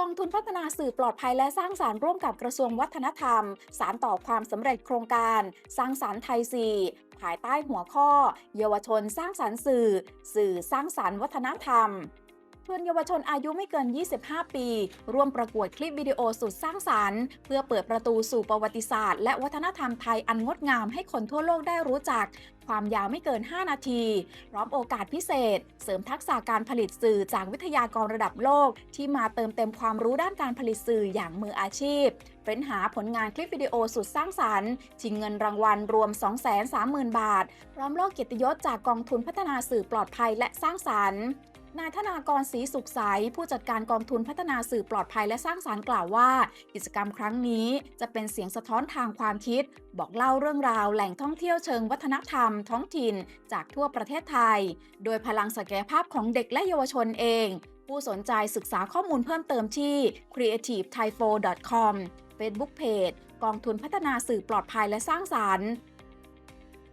กองทุนพัฒนาสื่อปลอดภัยและสร้างสารรค์ร่วมกับกระทรวงวัฒนธรรม สารต่อความสำเร็จโครงการ สร้างสารรค์ไทยสีภายใต้หัวข้อ เยาวชนสร้างสารรค์สื่อ สื่อสร้างสารรค์วัฒนธรรม ชวนเยาวชนอายุไม่เกิน 25 ปี ร่วมประกวดคลิปวิดีโอสุดสร้างสรรค์ เพื่อเปิดประตูสู่ประวัติศาสตร์ และวัฒนธรรมไทยอันงดงามให้คนทั่วโลกได้รู้จัก ความยาวไม่เกิน 5 นาที พร้อมโอกาสพิเศษ เสริมทักษะการผลิตสื่อจากวิทยากรระดับโลก ที่มาเติมเต็มความรู้ด้านการผลิตสื่ออย่างมืออาชีพเฟ้นหาผลงานคลิปวิดีโอสุดสร้างสรรค์ชิงเงินรางวัลรวม 230,000 บาท พร้อมโลกเกียรติยศจากกองทุนพัฒนาสื่อปลอดภัยและสร้างสรรค์ นายธนากรศรีสุขใส ผู้จัดการกองทุนพัฒนาสื่อปลอดภัยและสร้างสารรค์กล่าวว่า กิจกรรมครั้งนี้จะเป็นเสียงสะท้อนทางความคิด บอกเล่าเรื่องราวแหล่งท่องเที่ยวเชิงวัฒนธรรม ท้องถิ่น จากทั่วประเทศไทย โดยพลังศักยภาพของเด็กและเยาวชนเอง ผู้สนใจศึกษาข้อมูลเพิ่มเติมที่ creativethaifo.com Facebook Page กองทุนพัฒนาสื่อปลอดภัยและสร้างสารรค์